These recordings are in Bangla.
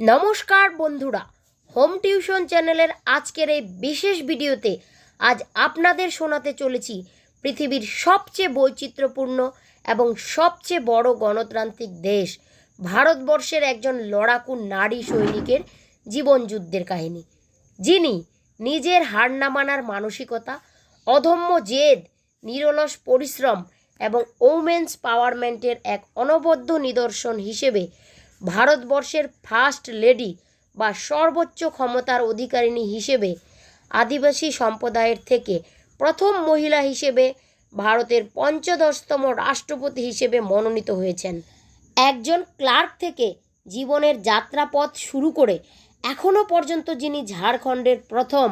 নমস্কার বন্ধুরা, হোম টিউশন চ্যানেলের আজকের এই বিশেষ ভিডিওতে আজ আপনাদের শোনাতে চলেছি পৃথিবীর সবচেয়ে বৈচিত্র্যপূর্ণ এবং সবচেয়ে বড় গণতান্ত্রিক দেশ, ভারতবর্ষের একজন লড়াকু নারী সৈনিকের জীবনযুদ্ধের কাহিনী। যিনি নিজের হার না মানার মানসিকতা অধম্য জেদ, নিরলস পরিশ্রম এবং ওমেন্স পাওয়ারমেন্টের এক অনবদ্য নিদর্শন হিসেবে ভারতবর্ষের ফার্স্ট লেডি বা সর্বোচ্চ ক্ষমতার অধিকারিণী হিসেবে আদিবাসী সম্প্রদায়ের থেকে প্রথম মহিলা হিসেবে ভারতের পঞ্চদশতম রাষ্ট্রপতি হিসেবে মনোনীত হয়েছেন। একজন ক্লার্ক থেকে জীবনের যাত্রাপথ শুরু করে এখনও পর্যন্ত যিনি ঝাড়খণ্ডের প্রথম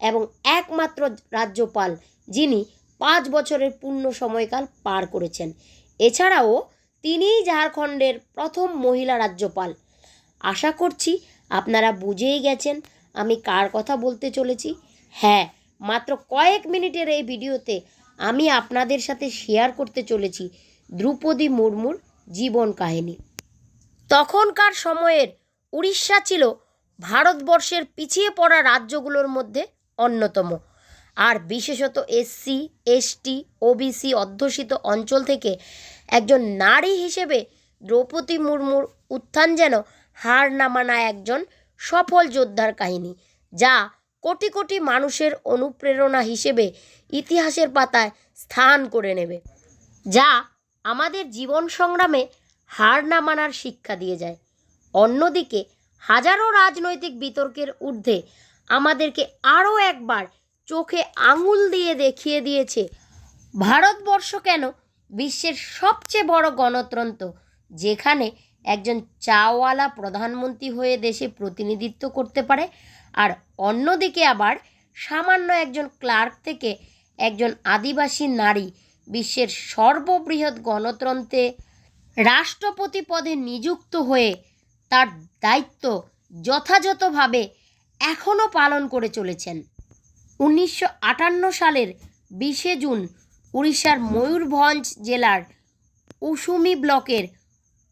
এবং একমাত্র রাজ্যপাল, যিনি পাঁচ বছরের পূর্ণ সময়কাল পার করেছেন। এছাড়াও তিনিই ঝাড়খণ্ডের প্রথম মহিলা রাজ্যপাল। আশা করছি আপনারা বুঝেই গেছেন আমি কার কথা বলতে চলেছি। হ্যাঁ মাত্র কয়েক মিনিটের এই ভিডিওতে আমি আপনাদের সাথে শেয়ার করতে চলেছি দ্রৌপদী মুর্মুর জীবন কাহিনী। তখনকার সময়ের উড়িষ্যা ছিল ভারতবর্ষের পিছিয়ে পড়া রাজ্যগুলোর মধ্যে অন্যতম। আর বিশেষত এসসি, এসটি, ওবিসি অধ্যুষিত অঞ্চল থেকে একজন নারী হিসেবে দ্রৌপদী মুর্মুর উত্থান যেন হার না মানা একজন সফল যোদ্ধার কাহিনী, যা কোটি কোটি মানুষের অনুপ্রেরণা হিসেবে ইতিহাসের পাতায় স্থান করে নেবে, যা আমাদের জীবন সংগ্রামে হার না মানার শিক্ষা দিয়ে যায়। অন্যদিকে, হাজারো রাজনৈতিক বিতর্কের ঊর্ধ্বে আমাদেরকে আরও একবার চোখে আঙুল দিয়ে দেখিয়ে দিয়েছে, ভারতবর্ষ কেন বিশ্বের সবচেয়ে বড় গণতন্ত্র, যেখানে একজন চাওয়ালা প্রধানমন্ত্রী হয়ে দেশে প্রতিনিধিত্ব করতে পারে আর অন্যদিকে আবার সামান্য একজন ক্লার্ক থেকে একজন আদিবাসী নারী বিশ্বের সর্ববৃহৎ গণতন্ত্রে রাষ্ট্রপতি পদে নিযুক্ত হয়ে তার দায়িত্ব যথাযথভাবে এখনও পালন করে চলেছেন। উনিশশো আটান্ন সালের বিশে জুন উড়িষ্যার ময়ূরভঞ্জ জেলার উসুমি ব্লকের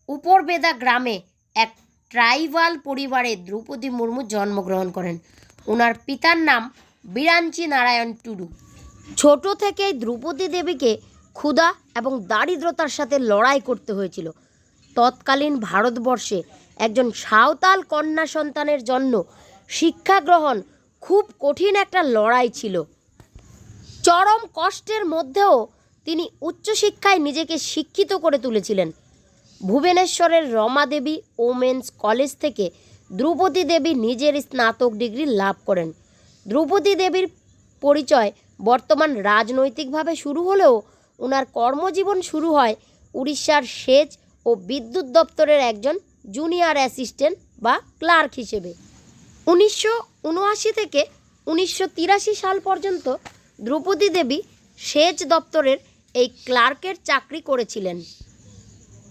উপরবেদা গ্রামে এক ট্রাইবাল পরিবারে দ্রৌপদী মুর্মু জন্মগ্রহণ করেন। ওনার পিতার নাম বিরাঞ্চি নারায়ণ টুডু। ছোট থেকেই দ্রৌপদী দেবীকে ক্ষুধা এবং দারিদ্রতার সাথে লড়াই করতে হয়েছিল। তৎকালীন ভারতবর্ষে একজন সাঁওতাল কন্যা সন্তানের জন্য শিক্ষা গ্রহণ খুব কঠিন একটা লড়াই ছিল। চরম কষ্টের মধ্যেও তিনি উচ্চশিক্ষায় নিজেকে শিক্ষিত করে তুলেছিলেন। ভুবনেশ্বরের রমা দেবী ওমেন্স কলেজ থেকে দ্রৌপদী দেবী নিজের স্নাতক ডিগ্রি লাভ করেন। দ্রৌপদী দেবীর পরিচয় বর্তমান রাজনৈতিকভাবে শুরু হলেও ওনার কর্মজীবন শুরু হয় উড়িষ্যার সেচ ও বিদ্যুৎ দপ্তরের একজন জুনিয়র অ্যাসিস্ট্যান্ট বা ক্লার্ক হিসেবে। উনিশশো উনআশি থেকে উনিশশো তিরাশি সাল পর্যন্ত দ্রৌপদী দেবী সেচ দপ্তরের এই ক্লার্কের চাকরি করেছিলেন।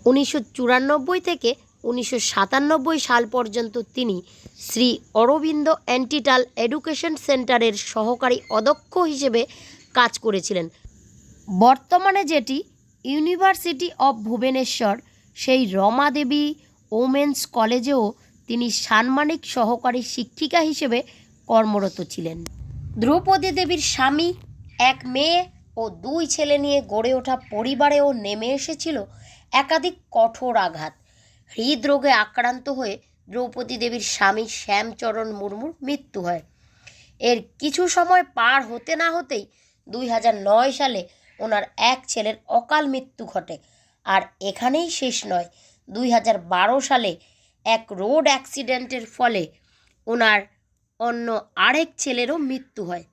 উনিশশো চুরানব্বই থেকে উনিশশো সাতানব্বই সাল পর্যন্ত তিনি শ্রী অরবিন্দ অ্যান্টিটাল এডুকেশন সেন্টারের সহকারী অধ্যক্ষ হিসেবে কাজ করেছিলেন। বর্তমানে যেটি ইউনিভার্সিটি অব ভুবনেশ্বর, সেই রমা দেবী ওমেন্স কলেজেও তিনি সাম্মানিক সহকারী শিক্ষিকা হিসেবে কর্মরত ছিলেন। দ্রৌপদী দেবীর স্বামী, এক মেয়ে ও দুই ছেলে নিয়ে গড়ে ওঠা পরিবারেও নেমে এসেছিল একাধিক কঠোর আঘাত। হৃদরোগে আক্রান্ত হয়ে দ্রৌপদী দেবীর স্বামী শ্যামচরণ মুর্মুর মৃত্যু হয়। এর কিছু সময় পার হতে না হতেই দুই হাজার নয় সালে ওনার এক ছেলের অকাল মৃত্যু ঘটে। আর এখানেই শেষ নয়, দুই সালে এক রোড অ্যাক্সিডেন্টের ফলে ওনার অন্য আরেক ছেলেরও মৃত্যু হয়।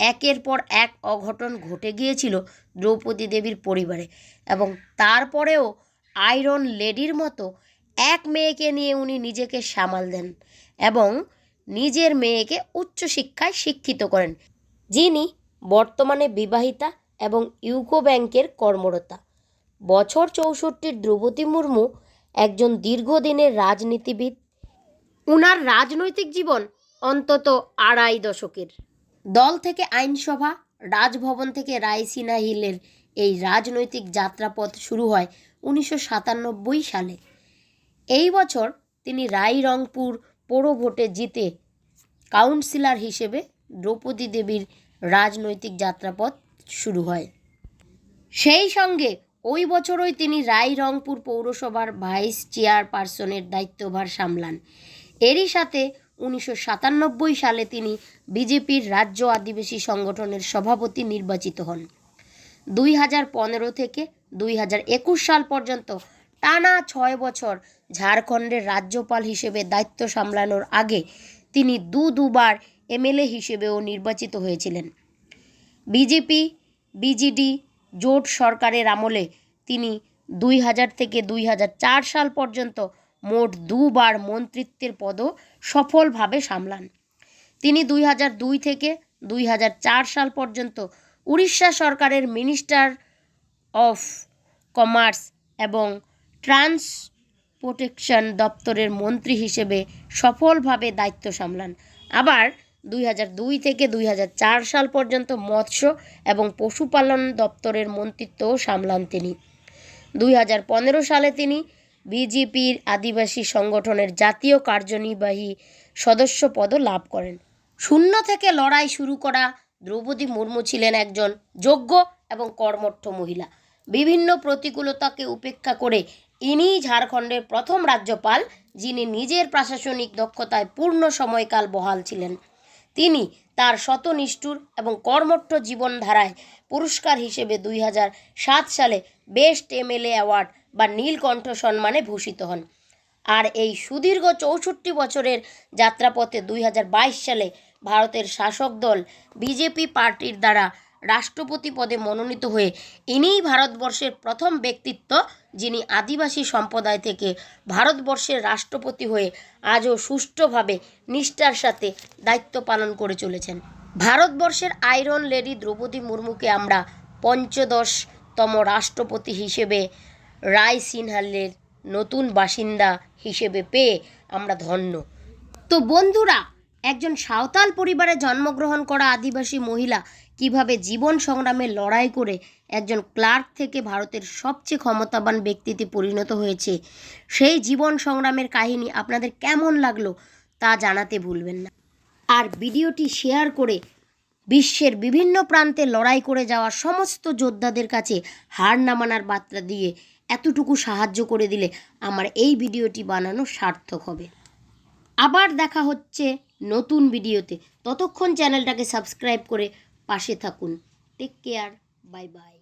একের পর এক অঘটন ঘটে গিয়েছিল দ্রৌপদী দেবীর পরিবারে এবং তারপরেও আয়রন লেডির মতো এক মেয়েকে নিয়ে উনি নিজেকে সামাল দেন এবং নিজের মেয়েকে উচ্চশিক্ষায় শিক্ষিত করেন, যিনি বর্তমানে বিবাহিতা এবং ইউকো ব্যাংকের কর্মরতা বছর চৌষট্টির দ্রৌপদী মুর্মু একজন দীর্ঘদিনের রাজনীতিবিদ। উনার রাজনৈতিক জীবন অন্তত আড়াই দশকের। দল থেকে আইনসভা, রাজভবন থেকে রায়সিনা হিলের এই রাজনৈতিক যাত্রাপথ শুরু হয় উনিশশো সাতানব্বই সালে। এই বছর তিনি রায়রংপুর পৌর ভোটে জিতে কাউন্সিলর হিসেবে দ্রৌপদী দেবীর রাজনৈতিক যাত্রাপথ শুরু হয়। সেই সঙ্গে ওই বছরই তিনি রায়রংপুর পৌরসভার ভাইস চেয়ারপারসনের দায়িত্বভার সামলান। এরই সাথে উনিশশো সাতানব্বই সালে তিনি বিজেপির রাজ্য আদিবাসী সংগঠনের সভাপতি নির্বাচিত হন। দুই হাজার পনেরো থেকে দুই হাজার একুশ সাল পর্যন্ত টানা ছয় বছর ঝাড়খণ্ডের রাজ্যপাল হিসেবে দায়িত্ব সামলানোর আগে তিনি দু দুবার এমএলএ হিসেবেও নির্বাচিত হয়েছিলেন। বিজেপি, বিজিডি জোট সরকারের আমলে তিনি দুই হাজার থেকে দুই হাজার চার সাল পর্যন্ত মোট দুবার মন্ত্রিত্বের পদও সফলভাবে সামলান। তিনি দুই হাজার দুই থেকে দুই হাজার চার সাল পর্যন্ত উড়িষ্যা সরকারের মিনিস্টার অফ কমার্স এবং ট্রান্সপোর্টেশন দপ্তরের মন্ত্রী হিসেবে সফলভাবে দায়িত্ব সামলান। আবার দুই হাজার দুই থেকে দুই হাজার চার সাল পর্যন্ত মৎস্য এবং পশুপালন দপ্তরের মন্ত্রিত্বও সামলান তিনি। দুই হাজার পনেরো সালে তিনি বিজেপির আদিবাসী সংগঠনের জাতীয় কার্যনির্বাহী সদস্য পদও লাভ করেন। শূন্য থেকে লড়াই শুরু করা দ্রৌপদী মুর্মু ছিলেন একজন যোগ্য এবং কর্মঠ মহিলা। বিভিন্ন প্রতিকূলতাকে উপেক্ষা করে ইনিই ঝাড়খণ্ডের প্রথম রাজ্যপাল, যিনি নিজের প্রশাসনিক দক্ষতায় পূর্ণ সময়কাল বহাল ছিলেন। তিনি তার শতনিষ্ঠুর এবং কর্মঠ জীবনধারায় পুরস্কার হিসেবে দুই হাজার সাত সালে বেস্ট এমএলএ অ্যাওয়ার্ড বা নীলকণ্ঠ সম্মানে ভূষিত হন। আর এই সুদীর্ঘ চৌষট্টি বছরের যাত্রাপথে দুই হাজার বাইশ সালে ভারতের শাসক দল বিজেপি পার্টির দ্বারা রাষ্ট্রপতি পদে মনোনীত হয়ে ইনিই ভারতবর্ষের প্রথম ব্যক্তিত্ব যিনি আদিবাসী সম্প্রদায় থেকে ভারতবর্ষের রাষ্ট্রপতি হয়ে আজও সুষ্ঠুভাবে নিষ্ঠার সাথে দায়িত্ব পালন করে চলেছেন। ভারতবর্ষের আয়রন লেডি দ্রৌপদী মুর্মুকে আমরা পঞ্চদশতম রাষ্ট্রপতি হিসেবে রায় সিনহালের নতুন বাসিন্দা হিসেবে পেয়ে আমরা ধন্য। তো বন্ধুরা, একজন সাঁওতাল পরিবারে জন্মগ্রহণ করা আদিবাসী মহিলা কীভাবে জীবন সংগ্রামে লড়াই করে একজন ক্লার্ক থেকে ভারতের সবচেয়ে ক্ষমতাবান ব্যক্তিতে পরিণত হয়েছে, সেই জীবন সংগ্রামের কাহিনী আপনাদের কেমন লাগল তা জানাতে ভুলবেন না। আর ভিডিওটি শেয়ার করে বিশ্বের বিভিন্ন প্রান্তে লড়াই করে যাওয়া সমস্ত যোদ্ধাদের কাছে হার না মানার বার্তা দিয়ে এতটুকু সাহায্য করে দিলে আমার এই ভিডিওটি বানানো সার্থক হবে। আবার দেখা হচ্ছে নতুন ভিডিওতে। ততক্ষণ চ্যানেলটাকে সাবস্ক্রাইব করে পাশে থাকুন। Take care bye bye